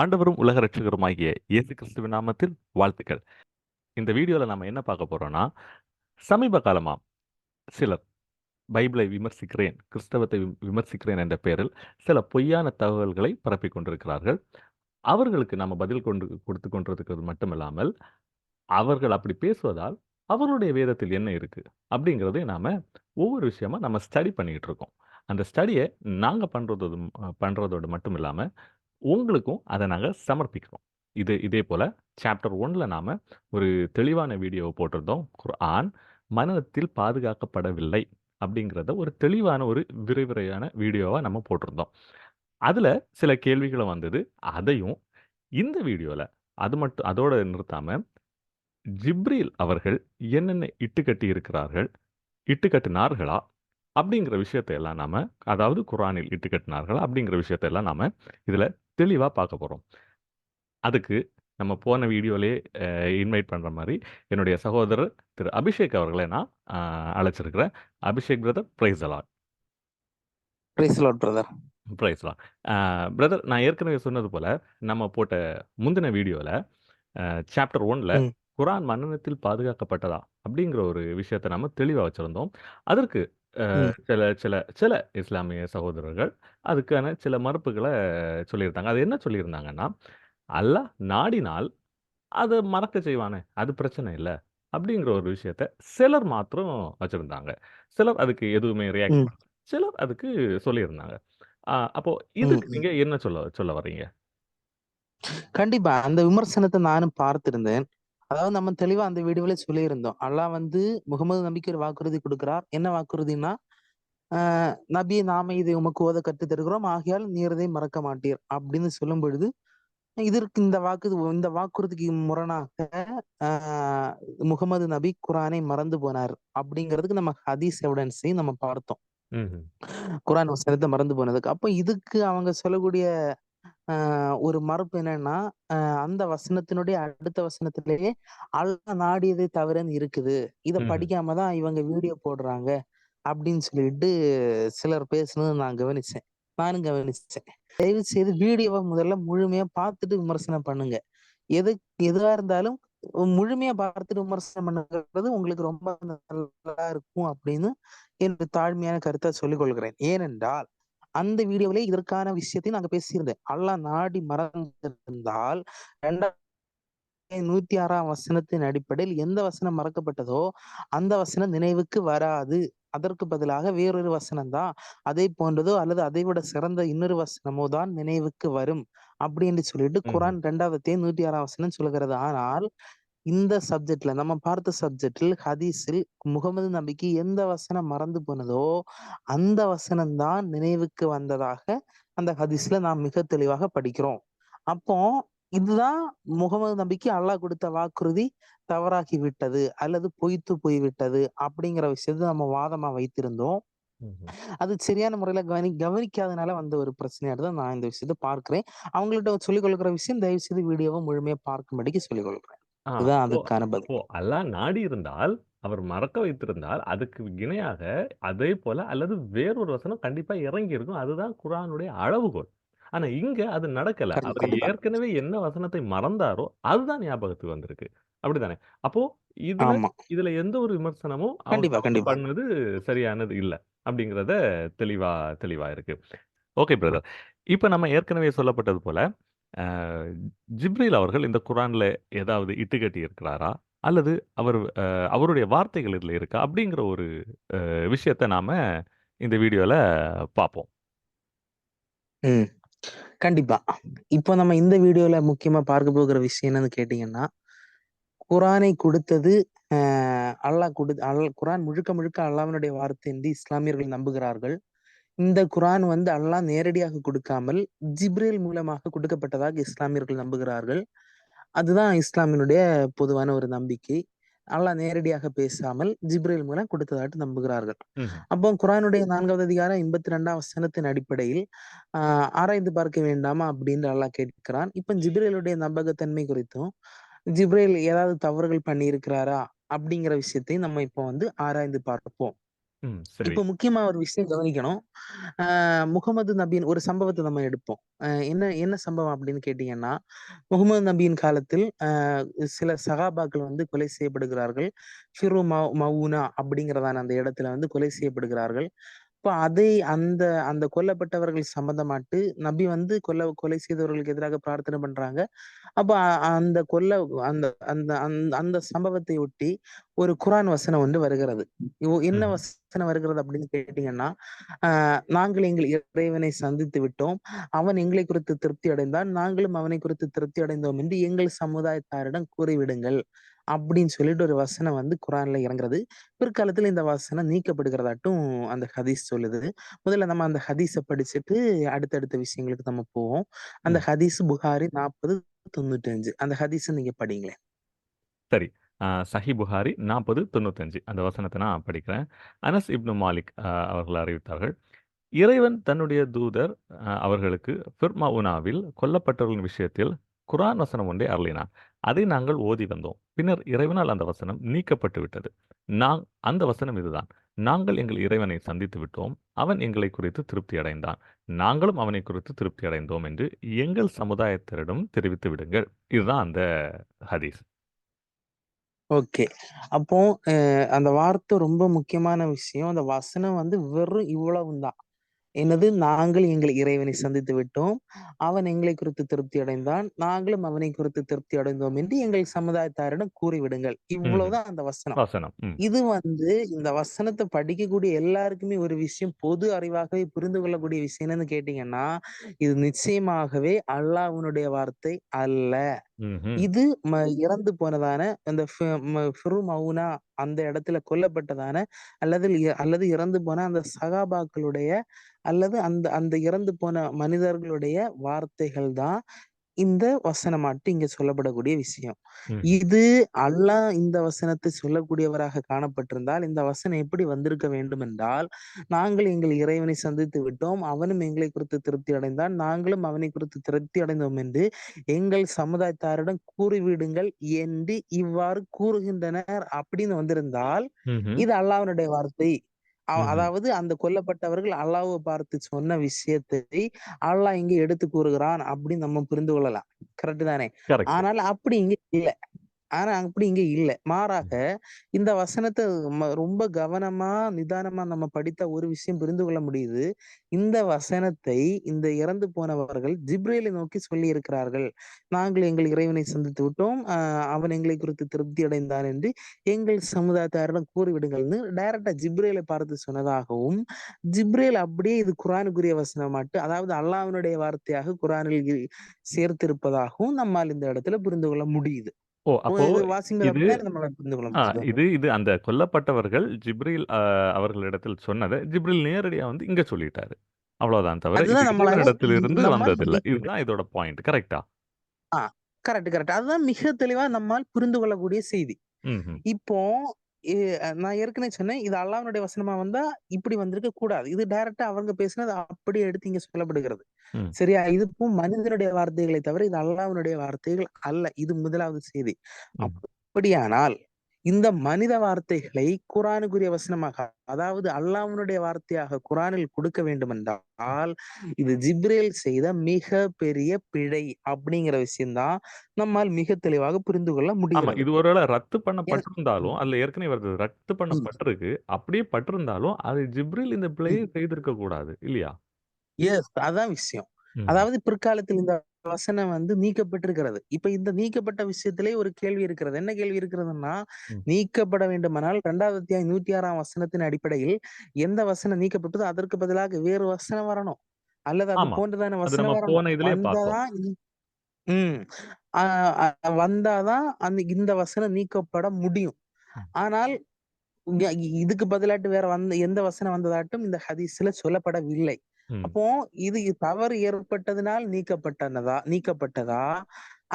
ஆண்டவரும் உலக ரட்சகருமாகிய இயேசு கிறிஸ்துவின் நாமத்தில் வாழ்த்துக்கள். இந்த வீடியோவில் நம்ம என்ன பார்க்க போகிறோன்னா சமீப காலமாக சிலர் பைபிளை விமர்சிக்கிறேன், கிறிஸ்தவத்தை வி விமர்சிக்கிறேன் என்ற பெயரில் சில பொய்யான தகவல்களை பரப்பிக் கொண்டிருக்கிறார்கள். அவர்களுக்கு நம்ம பதில் கொண்டு கொடுத்து கொண்டிருக்கிறது மட்டுமில்லாமல், அவர்கள் அப்படி பேசுவதால் அவர்களுடைய வேதத்தில் என்ன இருக்குது அப்படிங்கிறதே நாம் ஒவ்வொரு விஷயமா நம்ம ஸ்டடி பண்ணிக்கிட்டு இருக்கோம். அந்த ஸ்டடியை நாங்கள் பண்றதோடும் பண்ணுறதோடு மட்டும் இல்லாமல் உங்களுக்கும் அதை நாங்கள் சமர்ப்பிக்கிறோம். இது இதே போல் சாப்டர் 1ல நாம ஒரு தெளிவான வீடியோவை போட்டிருந்தோம். குர்ஆன் மனத்தில் பாதுகாக்கப்படவில்லை அப்படிங்கிறத ஒரு தெளிவான ஒரு விரைவிரையான வீடியோவா நம்ம போட்டிருந்தோம். அதுல சில கேள்விகளும் வந்தது. அதையும் இந்த வீடியோல அது மட்டும் அதோட நிறுத்தாம, ஜிப்ரீல் அவர்கள் என்னென்ன இட்டுக்கட்டி இருக்கிறார்கள்? இட்டுக்கட்டினார்களா? அப்படிங்கிற விஷயத்தை எல்லாம் நாம அதாவது குரானில் இட்டுக்கட்டினார்களா? அப்படிங்கிற விஷயத்தை எல்லாம் நாம இதுல தெளிவா பார்க்க போறோம். அதுக்கு நம்ம போன வீடியோலயே அ இன்வைட் பண்ற மாரி, என்னுடைய சகோதரர் திரு அபிஷேக் அவர்களை நான் அழைச்சிருக்கிறேன். Abhishek brother, praise the Lord. Praise the Lord brother. Praise the Lord. A brother நான் ஏற்கனவே சொன்னது போல, நம்ம போட்ட முந்தின வீடியோல அ சாப்டர் 1ல ம். குர்ஆன் மனனத்தில் பாதுகாக்கப்பட்டதா? அப்படிங்கிற ஒரு விஷயத்த நாம தெளிவா வச்சிருந்தோம். அதற்கு ம். சில சில சில இஸ்லாமிய சகோதரர்கள் அதுக்கான சில மறுப்புகள சொல்லியிருந்தாங்க. அது என்ன சொல்லியிருந்தாங்கன்னா, அல்லாஹ் நாடினால் அத மறக்க செய்வானே, அது பிரச்சனை இல்ல. அப்படிங்கிற ஒரு விஷயத்த சிலர் மாத்திரம் வச்சிருந்தாங்க. சிலர் அதுக்கு எதுவுமே ரியாக்ட் ம். பண்ணல. சிலர் அதுக்கு சொல்லியிருந்தாங்க. அ அப்போ ம், இதுக்கு ம். நீங்க என்ன சொல்ல சொல்ல வர்றீங்க? கண்டிப்பா. அந்த விமர்சனத்த நானும் பார்த்திருந்தேன். அதாவது நம்ம தெளிவா அந்த வீடியோவிலே சொல்லியிருந்தோம். அல்லாஹ் வந்து முகமது நபிக்கு ஒரு வாக்குறுதி குடுக்கிறார். என்ன வாக்குறுதின்னா, அ "நபியே நாமே இதை உமக்கு ஓத கற்றுத் தருகிறோம். ஆகையால் நீர் இதை மறக்க மாட்டீர்." அப்படின்னு சொல்லும் பொழுது, இதற்கு இந்த வாக்கு இந்த வாக்குறுதிக்கு முரணாக அ முகமது நபி குர்ஆனை மறந்து போனார். அப்படிங்கிறதுக்கு நம்ம ஹதீஸ் எவிடன்ஸையும் நம்ம பார்த்தோம். குர்ஆன் வசனத்த மறந்து போனதுக்கு. அப்ப இதுக்கு அவங்க சொல்லக்கூடிய ஒரு மறுப்பு என்னன்னா, அந்த வசனத்தினுடைய அடுத்த வசனத்திலேயே அல்லாஹ் நாடியதை தவிரன்னு இருக்குது. இத. படிக்காம தான் இவங்க வீடியோ போடுறாங்க. அப்படின்னு சொல்லிட்டு சிலர் பேசுனத நான் கவனிச்சேன். நானும் கவனிச்சேன். தயவு செய்து வீடியோவ முதல்ல முழுமையா பார்த்துட்டு விமர்சனம் பண்ணுங்க. எது எதுவா இருந்தாலும் முழுமையா பார்த்துட்டு விமர்சனம் பண்ணுங்கிறது உங்களுக்கு ரொம்ப நல்லா இருக்கும் அப்படின்னு என்னுடைய தாழ்மையான கருத்த சொல்லிக் கொள்கிறேன். ஏனென்றால், அந்த வீடியோவிலே இதற்கான விஷயத்தையும் நாங்க பேசியிருந்தேன். அல்லாஹ் நாடி மறந்திருந்தால் 2 106ஆம் வசனத்தின் அடிப்படையில் எந்த வசனம் மறக்கப்பட்டதோ, அந்த வசனம் நினைவுக்கு வராது. அதற்கு பதிலாக வேறொரு வசனம் தான் அதை போன்றதோ அல்லது அதைவிட சிறந்த இன்னொரு வசனமோ தான் நினைவுக்கு வரும். அப்படின்னு சொல்லிட்டு. குர்ஆன் 2வது அத்தியாயம் 106ஆம் வசனம் சொல்கிறது. ஆனால், இந்த சப்ஜெக்ட்ல நம்ம பார்த்த சப்ஜெக்டில் ஹதீஸில் முகமது நபிக்கு எந்த வசனம் மறந்து போனதோ, அந்த வசனம் தான் நினைவுக்கு வந்ததாக அந்த ஹதீஸ்ல நாம் மிக தெளிவாக படிக்கிறோம். அப்போ இதுதான் முகமது நபிக்கு அல்லாஹ் கொடுத்த வாக்குறுதி தவறாகி விட்டது அல்லது பொய்த்து போய்விட்டது அப்படிங்கிற விஷயத்த நம்ம வாதமா வைத்திருந்தோம். அது சரியான முறையில கவனி கவனிக்காதனால வந்த ஒரு பிரச்சனையா தான் நான் இந்த விஷயத்த பார்க்கிறேன். அவங்கள்ட்ட சொல்லிக் கொள்கிற விஷயம் தயவு செய்து வீடியோவ முழுமையா பார்க்கும்படிக்கு சொல்லிக் கொள்கிறேன். ஆ இதுதான் அப்போ அதுக்கான அப்போ பதில். அல்லாஹ் நாடி இருந்தால், அவர் மறக்க வைத்திருந்தால், அதுக்கு இணையாக அதே போல அல்லது வேறொரு வசனம் கண்டிப்பா இறங்கியிருக்கும். அதுதான் குர்ஆனுடைய அளவுகோல். ஆனா இங்க அது நடக்கல. கண்டிப்பா, அவர் கண்டிப்பா. ஏற்கனவே என்ன வசனத்தை மறந்தாரோ, அதுதான் ஞாபகத்துக்கு வந்திருக்கு. அப்படித்தானே? அப்போ இதுல ஆமா. இதுல எந்த ஒரு விமர்சனமும் அவர் கண்டிப்பா, தவறு கண்டிப்பா. பண்ணது சரியானது இல்ல. அப்படிங்கிறத தெளிவா தெளிவா இருக்கு. Okay brother. இப்ப நம்ம ஏற்கனவே சொல்லப்பட்டது போல, அ ஜிப்ரீல் அவர்கள் இந்த குரான்ல ஏதாவது இட்டுக்கட்டி இருக்கிறாரா? அல்லது அவர் அ அவருடைய வார்த்தைகள் இதுல இருக்கா? அப்படிங்கிற ஒரு அ விஷயத்த நாம இந்த வீடியோல பார்ப்போம். ம். கண்டிப்பா. இப்போ நம்ம இந்த வீடியோல முக்கியமா பார்க்க போகிற விஷயம் என்னன்னு கேட்டீங்கன்னா, குரானை கொடுத்தது அ அல்லாஹ் குடுத் அல் குரான் முழுக்க முழுக்க அல்லாஹ்வினுடைய வார்த்தை என்று இஸ்லாமியர்கள் நம்புகிறார்கள். இந்த குர்ஆன் வந்து அல்லாஹ் நேரடியாக கொடுக்காமல், ஜிப்ரீல் மூலமாக கொடுக்கப்பட்டதாக இஸ்லாமியர்கள் நம்புகிறார்கள். அதுதான் இஸ்லாமினுடைய பொதுவான ஒரு நம்பிக்கை. அல்லாஹ் நேரடியாக பேசாமல் ஜிப்ரீல் மூலம் கொடுத்ததாட்டு நம்புகிறார்கள். அப்போ குர்ஆனுடைய 4வது அதிகாரம் 82ஆம் வசனத்தின் அடிப்படையில், அ ஆராய்ந்து பார்க்க வேண்டாமா அப்படின்னு அல்லாஹ் கேட்கிறான். இப்ப ஜிப்ரீலுடைய நம்பகத்தன்மை குறித்தும், ஜிப்ரீல் ஏதாவது தவறுகள் பண்ணியிருக்கிறாரா? அப்படிங்கிற விஷயத்தையும் நம்ம இப்போ வந்து ஆராய்ந்து பார்ப்போம். ம். சரி. முக்கியமா ஒரு விஷயம் கவனிக்கணும். அ முகமது நபியின் ஒரு சம்பவத்தை நம்ம எடுப்போம். என்ன என்ன சம்பவம் அப்படின்னு கேட்டீங்கன்னா, முகமது நபியின் காலத்தில் அ சில சகாபாக்கள் வந்து கொலை செய்யப்படுகிறார்கள். ஃபிரு மவுனா அப்படிங்கிறதான அந்த இடத்துல வந்து கொலை செய்யப்படுகிறார்கள். இப்ப அதை அந்த அந்த கொல்லப்பட்டவர்கள் சம்பந்தமாட்டு நபி வந்து கொல்ல கொலை செய்தவர்களுக்கு எதிராக பிரார்த்தனை பண்றாங்க. அப்ப அந்த கொல்ல அந்த அந்த அந்த சம்பவத்தை ஒட்டி ஒரு குர்ஆன் வசனம் ஒன்று வருகிறது. என்ன. வசனம் வருகிறது அப்படின்னு கேட்டீங்கன்னா, நாங்கள் எங்கள் இறைவனை சந்தித்து விட்டோம். அவன் எங்களை குறித்து திருப்தி அடைந்தான். நாங்களும் அவனை குறித்து திருப்தி அடைந்தோம் என்று எங்கள் சமுதாயத்தாரிடம் கூறிவிடுங்கள். அப்படின்னு சொல்லிட்டு ஒரு வசனம் வந்து குர்ஆன்ல இறங்குறது. பிற்காலத்துல இந்த வசனம் நீக்கப்படுகிறதாட்டும் அந்த ஹதீஸ் சொல்லுது. முதல்ல நம்ம அந்த ஹதீஸ படிச்சுட்டு அடுத்தடுத்த விஷயங்களுக்கு நம்ம போவோம். அந்த. ஹதீஸ் புகாரி 40:95 அந்த ஹதீஸ நீங்க படிங்களேன். சரி. அ சஹீஹ் புகாரி 40:95 அந்த வசனத்த நான் படிக்கிறேன். அனஸ் இப்னு மாலிக் அவர்கள் அறிவித்தார்கள். இறைவன் தன்னுடைய தூதர் அவர்களுக்கு ஃபிர்மவுனாவில் கொல்லப்பட்டவர்களின் விஷயத்தில் குர்ஆன் வசனம் ஒன்றை அருளினார். அதை நாங்கள் ஓதி வந்தோம். பின்னர் இறைவனால் அந்த வசனம் நீக்கப்பட்டு விட்டது. நான் அந்த வசனம் இதுதான். நாங்கள் எங்கள் இறைவனை சந்தித்து விட்டோம். அவன் எங்களை குறித்து திருப்தி அடைந்தான். நாங்களும் அவனை குறித்து திருப்தி அடைந்தோம் என்று எங்கள் சமுதாயத்தினரிடம் தெரிவித்து விடுங்கள். இதுதான் அந்த ஹதீஸ். ஓகே. அப்போ அந்த வார்த்தை ரொம்ப முக்கியமான விஷயம். அந்த வசனம் வந்து வெறும் இவ்வளவுதான் என்னது? நாங்கள் எங்கள் இறைவனை சந்தித்து விட்டோம். அவன் எங்களை குறித்து திருப்தி அடைந்தான். நாங்களும் அவனை குறித்து திருப்தி அடைந்தோம் என்று எங்கள் சமுதாயத்தாரிடம் கூறிவிடுங்கள். இவ்வளவுதான் அந்த வசனம். வசனம். இது வந்து இந்த வசனத்த படிக்கக்கூடிய எல்லாருக்குமே ஒரு விஷயம் பொது அறிவாகவே புரிந்து கொள்ளக்கூடிய விஷயம் என்னன்னு கேட்டீங்கன்னா, இது நிச்சயமாகவே அல்லாஹ்வினுடைய வார்த்தை அல்ல. ம்ஹ்ம். இது ம இறந்து போனதான அந்த ஃபி ம ஃபிரு மவுனா அந்த இடத்துல கொல்லப்பட்டதான அல்லது அல்லது இறந்து போன அந்த சகாபாக்களுடைய அல்லது அந்த அந்த இறந்து போன மனிதர்களுடைய வார்த்தைகள் தான் இந்த வசனமாட்டு இங்க சொல்லப்படக்கூடிய விஷயம். இது அல்லாஹ் இந்த வசனத்தை சொல்லக்கூடியவராக காணப்பட்டிருந்தால், இந்த வசனம் எப்படி வந்திருக்க வேண்டும் என்றால், நாங்கள் எங்கள் இறைவனை சந்தித்து விட்டோம். அவனும் எங்களை குறித்து திருப்தி அடைந்தான். நாங்களும் அவனை குறித்து திருப்தி அடைந்தோம் என்று எங்கள் சமுதாயத்தாரிடம் கூறிவிடுங்கள் என்று இவ்வாறு கூறுகின்றனர் அப்படின்னு வந்திருந்தால். இது அல்லாஹ்வினுடைய வார்த்தை. அதாவது அந்த கொல்லப்பட்டவர்கள் அல்லாஹ்வ பார்த்து சொன்ன விஷயத்தை அல்லாஹ் இங்கே எடுத்து கூறுகிறான் அப்படின்னு நம்ம புரிந்து கொள்ளலாம். கரெக்ட் தானே? ஆனால் அப்படி இங்க இல்ல. ஆனா அப்படி இங்க இல்ல. மாறாக. இந்த வசனத்த ரொம்ப கவனமா, நிதானமா நம்ம படித்தா ஒரு விஷயம் புரிந்து கொள்ள முடியுது. இந்த வசனத்தை இந்த இறந்து போனவர்கள் ஜிப்ரீலை நோக்கி சொல்லியிருக்கிறார்கள். நாங்கள் எங்கள் இறைவனை சந்தித்து விட்டோம். அவன் எங்களை குறித்து திருப்தி அடைந்தான் என்று எங்கள் சமுதாயத்தாரிடம் கூறிவிடுங்கள்ன்னு டைரக்ட்டா ஜிப்ரீலை பார்த்து சொன்னதாகவும், ஜிப்ரீல் அப்படியே இது குர்ஆனுக்குரிய வசனமாட்டு அதாவது அல்லாஹ்வினுடைய வார்த்தையாக குர்ஆனில் இ சேர்த்திருப்பதாகவும் நம்மால் இந்த இடத்துல புரிந்து கொள்ள முடியுது. ஓ! அப்போ இது இது. இது இது அந்த கொல்லப்பட்டவர்கள் ஜிப்ரீல் அவர்களிடத்தில் சொன்னத ஜிப்ரீல் நேரடியா வந்து இங்க சொல்லிட்டாரு. அவ்வளவுதான் தவிர, இறைவனிடத்திலிருந்து நம்மால் வந்ததில்ல. இதுதான் இதோட பாயிண்ட். கரெக்ட்டா? ஆ கரெக்ட், கரெக்ட். அதுதான் மிக தெளிவா நம்மால் புரிந்து கொள்ளக்கூடிய செய்தி. இப்போ நான் ஏற்கனவே சொன்னேன். இது அல்லாஹ்வினுடைய வசனமா வந்தா இப்படி வந்திருக்க கூடாது. இது டைரக்ட்டா அவங்க பேசினது அப்படியே எடுத்து இங்க சொல்லப்படுகிறது. சரியா? இது இப்போ மனிதனுடைய வார்த்தைகளை தவிர இது அல்லாஹ்வினுடைய வார்த்தைகள் அல்ல. இது முதலாவது செய்தி. அப்படியானால் இந்த மனித வார்த்தைகளை குர்ஆனுக்குரிய வசனமாக அதாவது அல்லாஹ்வினுடைய வார்த்தையாக குர்ஆனில் கொடுக்க வேண்டுமென்றால், இது ஜிப்ரீல் செய்த மிக பெரிய பிழை அப்படிங்கிற விஷயம் தான் நம்மால் மிக தெளிவாக புரிந்து கொள்ள. முடிகிறது. இது ஒருவேள ரத்து பண்ணப்பட்டிருந்தாலும், அதுல ஏற்கனவே வருது. ரத்து. பண்ணப்பட்டிருக்கு. அப்படியே பட்டிருந்தாலும், அது ஜிப்ரீல் இந்த பிழையை. செய்திருக்க கூடாது. இல்லையா? எஸ். அதான் விஷயம். அதாவது பிற்காலத்தில் இந்த வசனம் வந்து நீக்கப்பட்டிருக்கிறது. இப்ப இந்த நீக்கப்பட்ட விஷயத்திலே ஒரு கேள்வி இருக்கிறது. என்ன கேள்வி இருக்கிறதுன்னா. நீக்கப்பட வேண்டுமானால் 2வது அத்தியாயம் 106ஆம் வசனத்தின் அடிப்படையில் எந்த வசனம் நீக்கப்பட்டதோ அதற்கு பதிலாக வேறு வசனம் வரணும். அல்லது அது. போன்றதான வசனம் வரணும். போன இதுலயே வந்தா பார்த்தோம். தான் இ ம். அ அ வந்தா தான் அந்த இந்த வசனம் நீக்கப்பட முடியும். ஆனால் இதுக்கு பதிலாட்டு வேற வந்த எந்த வசனம் வந்ததாட்டும் இந்த ஹதீஸ்ல சொல்லப்படவில்லை. அப்போ இது தவறு ஏற்பட்டதனால் நீக்கப்பட்டனதா நீக்கப்பட்டதா?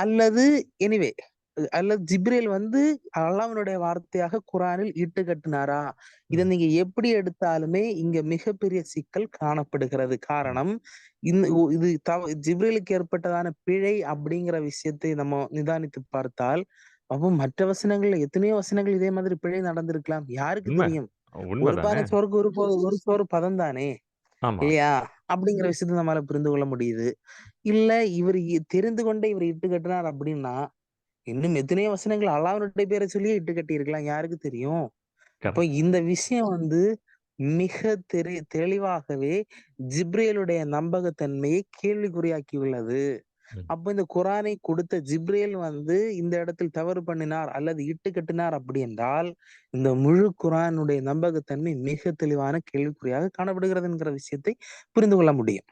அல்லது எனிவே அல்லது ஜிப்ரீல் வந்து அல்லாஹ்வினுடைய வார்த்தையாக குர்ஆனில் இட்டு கட்டுனாரா? இத. நீங்க எப்படி எடுத்தாலுமே இங்க மிகப்பெரிய சிக்கல் காணப்படுகிறது. காரணம் இது தவ ஜிப்ரீலுக்கு ஏற்பட்டதான பிழை அப்படிங்கிற விஷயத்தை நம்ம நிதானித்து பார்த்தால், அப்போ மற்ற வசனங்கள்ல எத்தனையோ வசனங்கள் இதே மாதிரி பிழை நடந்திருக்கலாம். யாருக்கு. தெரியும்? ஒரு பானை சோறுக்கு ஒரு ஒரு சோறு பதம் தானே ஆமா. இல்லையா? அப்படிங்கிற விஷயத்தை நம்மளால புரிந்து கொள்ள முடியுது. இல்ல இவர் இ- தெரிந்து கொண்டே இவர் இட்டு கட்டினார் அப்படின்னா இன்னும் எத்தனையோ வசனங்கள் அல்லாஹ்வுடைய பேரை சொல்லியே இட்டு கட்டி இருக்கலாம் யாருக்கு தெரியும்? அப்போ கரெக்ட். இந்த விஷயம் வந்து மிக தெரி தெளிவாகவே ஜிப்ரேலுடைய நம்பகத்தன்மையை கேள்விக்குறியாக்கி உள்ளது ம். அப்போ இந்த குரானை கொடுத்த ஜிப்ரேல் வந்து இந்த இடத்தில் தவறு பண்ணினார் அல்லது இட்டு கட்டினார் அப்படி என்றால் இந்த முழு குரானுடைய நம்பகத்தன்மை மிக தெளிவான கேள்விக்குறியாக காணப்படுகிறது என்கிற விஷயத்தை புரிந்து கொள்ள முடியும்.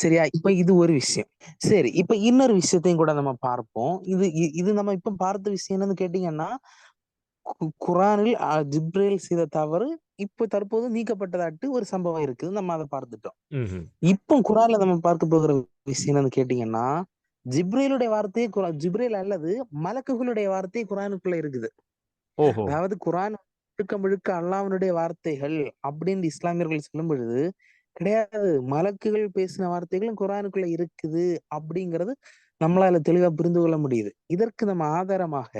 சரியா? இப்ப இது ஒரு விஷயம். சரி இப்ப இன்னொரு விஷயத்தையும் கூட நம்ம பார்ப்போம். இது இது நம்ம இப்ப பார்த்த விஷயம் என்னன்னு கேட்டீங்கன்னா குரானில் ஜிப்ரேல் செய்த தவறு இப்போ தற்போது நீக்கப்பட்டதாட்டு ஒரு சம்பவம் இருக்குது. நம்ம அதை பார்த்துட்டோம். இப்போ குரான்ல நம்ம பார்க்க போகிற விஷயம் கேட்டீங்கன்னா ஜிப்ரேலுடைய வார்த்தையே குரா ஜிப்ரேல் அல்லது மலக்குகளுடைய வார்த்தை குரானுக்குள்ள இருக்குது. அதாவது குரான் முழுக்க முழுக்க அல்லாஹ்வினுடைய வார்த்தைகள் அப்படின்னு இஸ்லாமியர்கள் சொல்லும் பொழுது கிடையாது. மலக்குகள் பேசின வார்த்தைகளும் குரானுக்குள்ள இருக்குது அப்படிங்கிறது நம்மளால தெளிவா புரிந்து கொள்ள முடியுது. இதற்கு நம்ம ஆதாரமாக.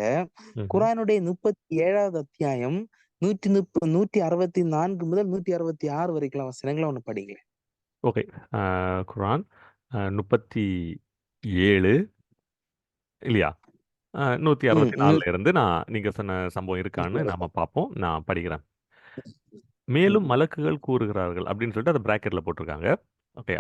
குரானுடைய முப்பத்தி ஏழாவது அத்தியாயம் நூற்றி முப்ப நூற்றி அறுபத்தி நான்கு முதல் நூற்றி அறுபத்தி ஆறு வரைக்கும் வசனங்களை ஒண்ணு படிங்க ஓகே. குரான். முப்பத்தி ஏழு இல்லையா? நூத்தி ம் அறுபத்தி நாலுல இருந்து நான் நீங்க சொன்ன சம்பவம் இருக்கான்னு நாம பார்ப்போம் நான் படிக்கிறேன். மேலும் ம். மலக்குகள் கூறுகிறார்கள் அப்படின்னு சொல்லிட்டு அதை பிராக்கெட்ல போட்டிருக்காங்க. ஓகே.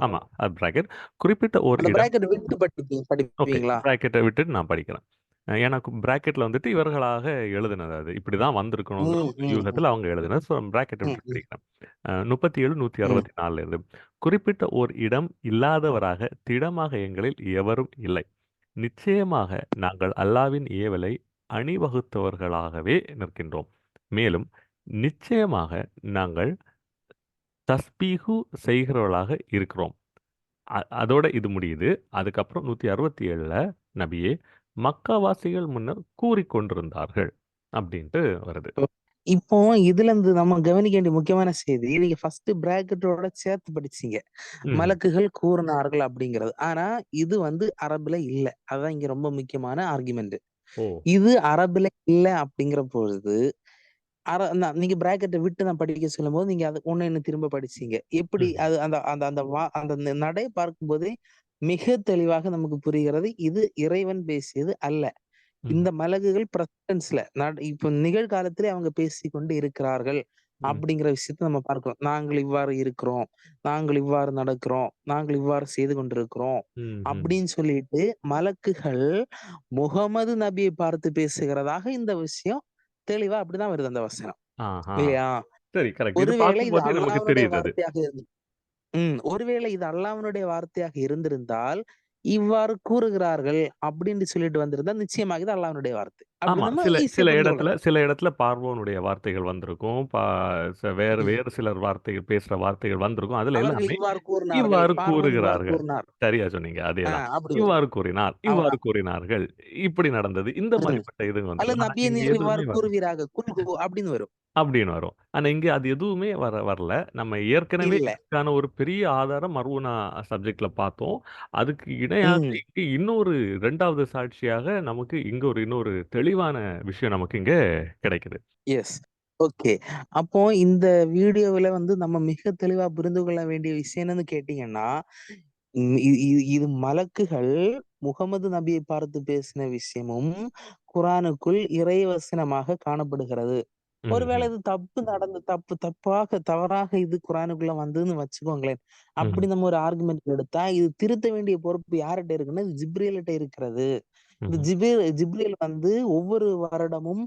ஆமா அது பிராக்கெட் குறிப்பிட்ட ஒரு அந்த இடம். பிராக்கெட் விட்டு படிப்பீங்க ஓகே படிப்பீங்களா? பிராக்கெட்டை விட்டுட்டு நான் படிக்கிறேன். அஹ் எனக்கு பிராக்கெட்ல வந்துட்டு இவர்களாக எழுதுனது அது. இப்படிதான் வந்திருக்கணுங்கிற ம், ஒரு ம், யூகத்துல அவங்க எழுதுனது. ஸோ பிராக்கெட்டை ம், ம், நூத்தி ம். அறுபத்தி நாலுல இருந்து குறிப்பிட்ட ஓர் இடம் இல்லாதவராக திடமாக எங்களில் எவரும் இல்லை. நிச்சயமாக நாங்கள் அல்லாவின் ஏவலை அணிவகுத்தவர்களாகவே நிற்கின்றோம். மேலும் நிச்சயமாக நாங்கள் தஸ்பீகு செய்கிறவர்களாக இருக்கிறோம். அ- அதோட இது முடியுது. அதுக்கப்புறம் நூத்தி அறுபத்தி ஏழுல நபியே மக்காவாசிகள் முன்னர் கூறிக்கொண்டிருந்தார்கள் அப்படின்ட்டு வருது. இப்போ இதுல இருந்து நம்ம கவனிக்க வேண்டிய முக்கியமான செய்தி நீங்க ஃபர்ஸ்ட் பிராக்கெட்டோட சேர்த்து படிச்சீங்க. மலக்குகள் கூறினார்கள் அப்படிங்கிறது. ஆனா இது வந்து அரபுல இல்ல. அதான் இங்க ரொம்ப முக்கியமான ஆர்குமெண்ட் இது அரபுல இல்ல அப்படிங்கிற பொழுது அர நீங்க பிராக்கெட்டை விட்டு நான் படிக்க சொல்லும் போது நீங்க அது ஒண்ணு என்ன திரும்ப படிச்சீங்க. எப்படி. அது அந்த அந்த அந்த அந்த நடை பார்க்கும்போதே மிக தெளிவாக நமக்கு புரிகிறது. இது இறைவன் பேசியது அல்ல. இந்த மலகுகள் பிரசன்ஸ்ல இப்ப நிகழ்காலத்திலே அவங்க பேசிக்கொண்டு இருக்கிறார்கள். அப்படிங்கிற விஷயத்த நம்ம பார்க்கிறோம். நாங்கள் இவ்வாறு இருக்கிறோம் நாங்கள் இவ்வாறு நடக்கிறோம் நாங்கள் இவ்வாறு செய்து கொண்டிருக்கிறோம். அப்படின்னு சொல்லிட்டு மலக்குகள் முகமது நபியை பார்த்து பேசுகிறதாக இந்த விஷயம் தெளிவா அப்படிதான் வருது அந்த வசனம். இல்லையா? ஒருவேளை இது அது. வார்த்தையாக இருந்து உம் ஒருவேளை இது அல்லாஹ்வுடைய வார்த்தையாக இருந்திருந்தால் இவ்வாறு கூறுகிறார்கள் அப்படின்னு சொல்லிட்டு வந்திருந்தா நிச்சயமாக இது அல்லாஹ்வுடைய வார்த்தை. நம்ம சில ஈஸியா சில புரிந்து இடத்துல கொள்ளலாம் சில இடத்துல பார்வோனுடைய வார்த்தைகள் வந்திருக்கும். பா ச- வேறு வேறு சிலர் வார்த்தைகள் பேசுற வார்த்தைகள் வந்திருக்கும். அதுல எல்லாமே இவ்வாறு கூறினார்கள் இவ்வாறு பார்வன் இவ்வாறு கூறுகிறார்கள். கூறினார். சரியா சொன்னீங்க அதேதான் ஆஹ் அப்படி வரும் இவ்வாறு கூறினார் இவ்வாறு கூறினார்கள். இப்படி நடந்தது. இந்த உம் மாதிரிப்பட்ட இதுங்க அல்லது வந்துடும் ஆனா நபியை இங்க நீர் எதுவுமே இவ்வாறு வரல கூறுவீராக குல்ஹு அப்படின்னு வரும். அப்படின்னு வரும். ஆனா இங்க அது எதுவுமே வர வரல. நம்ம ஏற்கனவே இல்ல. இதுக்கான ஒரு பெரிய ஆதாரம் மர்வூனா சப்ஜெக்ட்ல பார்த்தோம். அதுக்கு இணையாக இங்க இன்னொரு ரெண்டாவது சாட்சியாக நமக்கு இங்க ஒரு இன்னொரு தெளிவான விஷயம் நமக்கு இங்க கிடைக்குது. எஸ். ஓகே. அப்போ இந்த வீடியோவில் வந்து நம்ம மிக தெளிவா புரிந்து கொள்ள வேண்டிய விஷயம் என்னன்னு கேட்டீங்கன்னா உம் இ- இ- இது மலக்குகள் முகமது நபியை பார்த்து பேசின விஷயமும் குரானுக்குள் இறைவசனமாக காணப்படுகிறது. ம், ஒருவேளை இது தப்பு நடந்து தப்பு தப்பாக தவறாக இது குரானுக்குள்ள வந்ததுன்னு வச்சுக்கோங்களேன். அப்படி நம்ம ஒரு ஆர்குமெண்ட் எடுத்தா இது திருத்த வேண்டிய பொறுப்பு யார்கிட்ட இருக்குன்னா இது ஜிப்ரியல்கிட்ட இருக்கிறது. இந்த ம், ஜிப்ரேல் வந்து ஒவ்வொரு வருடமும்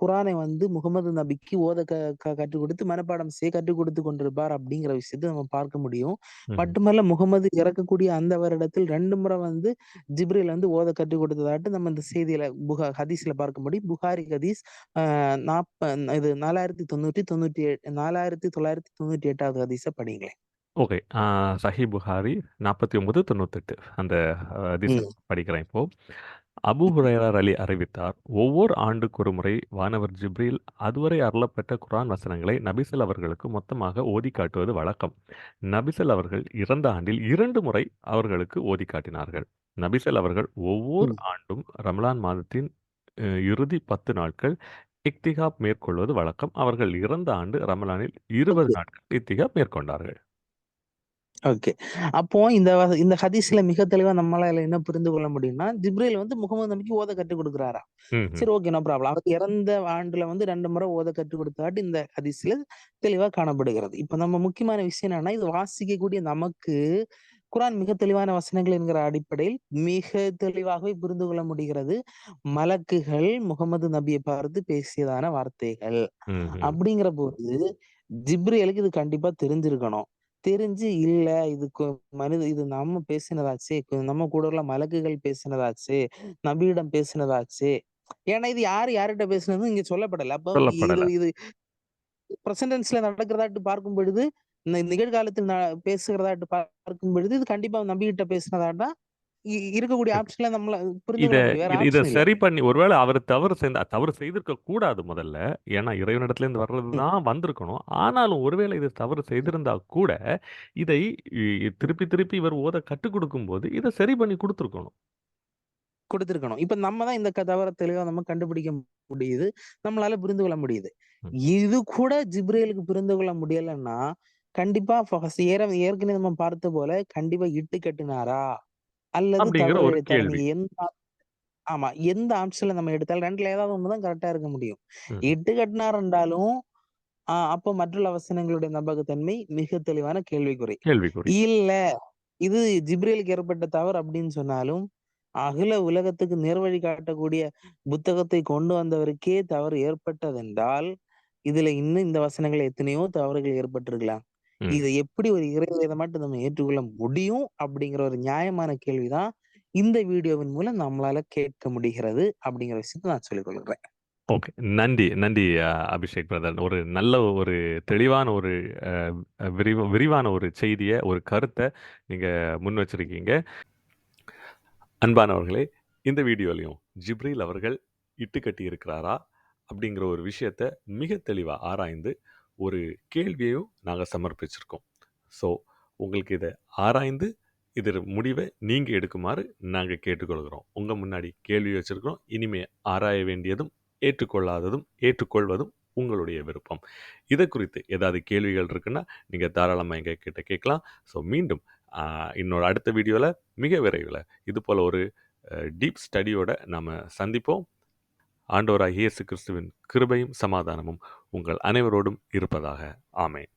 குரானை வந்து முகமது நபிக்கு ஓத கற்றுக் கொடுத்து மனப்பாடம் செய்ய கற்றுக் கொடுத்து கொண்டிருப்பார் அப்படிங்கிற விஷயத்தை நம்ம பார்க்க முடியும். மட்டுமல்ல முகமது இறக்கக்கூடிய அந்த வருடத்தில் ரெண்டு முறை வந்து ஜிப்ரேல் வந்து ஓத கற்றுக் கொடுத்ததாட்டு நம்ம இந்த செய்தியில புகா ஹதீஸ்ல பார்க்க முடியும். புகாரி ஹதீஸ் ஆஹ் நாப்ப இது நாலாயிரத்தி தொண்ணூற்றி தொண்ணூற்றி நாலாயிரத்தி தொள்ளாயிரத்தி தொண்ணூற்றி எட்டாவது ஹதீஸை படிங்களேன் ஓகே. சஹி புகாரி நாற்பத்தி ஒன்பது தொண்ணூத்தெட்டு. அந்த திசை ம். படிக்கிறேன் இப்போ. அபு ஹுரைரார் அலி அறிவித்தார் ஒவ்வொரு ஆண்டுக்கு ஒரு முறை வானவர் ஜிப்ரீல் அதுவரை அருளப்பட்ட குர்ஆன் வசனங்களை நபிசல் அவர்களுக்கு மொத்தமாக ஓதி காட்டுவது வழக்கம். நபிசல் அவர்கள் இறந்த ஆண்டில் இரண்டு முறை அவர்களுக்கு ஓதி காட்டினார்கள். நபிசல் அவர்கள் ஒவ்வொரு ம். ஆண்டும் ரமலான் மாதத்தின் இறுதி பத்து நாட்கள் இக்திகாப் மேற்கொள்வது வழக்கம். அவர்கள் இறந்த ஆண்டு ரமலானில் 20 ஓகே. நாட்கள் இக்திகாப் மேற்கொண்டார்கள். ஓகே. அப்போ இந்த இந்த ஹதீஸ்ல மிக தெளிவா நம்மளால என்ன புரிந்து கொள்ள முடியும்னா, ஜிப்ரீல் வந்து முகமது நபிக்கு ஓத கற்றுக் குடுக்குறாராம். ம்ஹ்ம். சரி ஓகே. No problem. அவர் இறந்த ஆண்டுல வந்து 2 முறை ஓத கற்றுக் குடுத்தாட்டு இந்த ஹதீஸ்ல தெளிவா காணப்படுகிறது. இப்ப நம்ம முக்கியமான விஷயம் என்னன்னா, இது வாசிக்கக்கூடிய நமக்கு குரான் மிக தெளிவான வசனங்கள் என்கிற அடிப்படையில் மிக தெளிவாகவே புரிந்து கொள்ள முடிகிறது. மலக்குகள் முகமது நபிய பார்த்து பேசியதான வார்த்தைகள். ம்ஹ்ம். அப்படிங்கிறபோது, ஜிப்ரீலுக்கு இது கண்டிப்பா தெரிஞ்சிருக்கணும். தெரிஞ்சு இல்ல இது மனித இது நம்ம பேசினதாச்சே, கொ நம்ம கூட உள்ள மலக்குகள் பேசினதாச்சே, நபியிடம் பேசினதாச்சே. ஏன்னா இது யாரு யார்கிட்ட பேசினதுன்னு இங்க சொல்லப்படல. அப்போ இது சொல்லப்படல. இது பிரசன்ட் டென்ஸ்ல நடக்கிறதாட்டு பார்க்கும் பொழுது, நி நிகழ்காலத்தில் ந பேசுகிறதாட்டு பார்க்கும் பொழுது, இது கண்டிப்பா நபிகிட்ட பேசினதாட்டா இருக்கக்கூடிய இருக்கு. ஆப்ஷன்ல நம்மள புரிந்து இத. சரி பண்ணி ஒருவேள அவரு தவறு செஞ்ச தவறு செய்திருக்க கூடாது முதல்ல. ஏன்னா இறைவனிடத்திலிருந்து வர்றது ம். தான் வந்திருக்கணும். ஆனாலும் ஒருவேளை இது தவறு செய்திருந்தா கூட, இதை திருப்பி திருப்பி இவர் ஓத கற்றுக் குடுக்கும்போது, இத சரி பண்ணி குடுத்துருக்கணும். குடுத்திருக்கணும். இப்ப நம்ம தான் இந்த தவற தெளிவா நம்ம கண்டுபிடிக்க முடியுது. நம்மளால புரிந்து கொள்ள முடியுது. இது கூட ஜிப்ரீலுக்கு புரிந்து கொள்ள முடியலன்னா, கண்டிப்பா ஏற ஏற்கனவே நம்ம பார்த்த போல கண்டிப்பா இட்டு கட்டினாரா? அல்லது தவறு எந்த ஆமா. எந்த ஆப்ஷன்ல நம்ம எடுத்தாலும் 2ல ஏதாவது ஒண்ணு தான் கரெக்ட்டா இருக்க முடியும். கட்டினார் என்றாலும், அ அப்போ மற்றுள்ள வசனங்களுடைய நம்பகத்தன்மை மிக தெளிவான கேள்விக்குறி. இல்ல, இது ஜிப்ரீலுக்கு ஏற்பட்ட தவறு அப்படின்னு சொன்னாலும், அகில உலகத்துக்கு நேர்வழி காட்டக்கூடிய புத்தகத்தை கொண்டு வந்தவருக்கே தவறு ஏற்பட்டதென்றால், இதுல இன்னும் இந்த வசனங்கள்ல எத்தனையோ தவறுகள் ஏற்பட்டிருக்கலாம். இத எப்படி ஒரு இறைவேதமாட்டு நம்ம ஏற்றுக்கொள்ள முடியும்? அப்படிங்கிற ஒரு நியாயமான கேள்வி தான் இந்த வீடியோவின் மூலம் நம்மளால கேட்க முடிகிறது. அப்படிங்கிற விஷயத்த நான் சொல்லிக் கொள்கிறேன். ஓகே. நன்றி, நன்றி அபிஷேக் பிரதர். ஒரு நல்ல ஒரு தெளிவான ஒரு விரிவ விரிவான ஒரு செய்திய, ஒரு கருத்த நீங்க முன் வச்சிருக்கீங்க. அன்பானவர்களே, இந்த வீடியோலயும் ஜிப்ரீல் அவர்கள் இட்டு கட்டி இருக்கிறாரா? அப்படிங்கிற ஒரு விஷயத்த மிக தெளிவா ஆராய்ந்து, ஒரு கேள்வியையும் நாங்கள் சமர்ப்பிச்சிருக்கோம். ஸோ, உங்களுக்கு இதை ஆராய்ந்து, இதர் முடிவை நீங்கள் எடுக்குமாறு நாங்கள் கேட்டுக்கொள்கிறோம். உங்கள் முன்னாடி கேள்வி வச்சுருக்கிறோம் இனிமே ஆராய வேண்டியதும், ஏற்றுக்கொள்ளாததும், ஏற்றுக்கொள்வதும் உங்களுடைய விருப்பம். இதை குறித்து ஏதாவது கேள்விகள் இருக்குன்னா, நீங்கள் தாராளமாக எங்கள் எங்ககிட்ட கேட்கலாம். ஸோ, மீண்டும் இன்னொரு அடுத்த வீடியோவில் மிக விரைவில் இது போல் ஒரு டீப் ஸ்டடியோட நம்ம சந்திப்போம். ஆண்டவராகிய இயேசு கிறிஸ்துவின் கிருபையும், சமாதானமும் உங்கள் அனைவரோடும் இருப்பதாக. ஆமென்.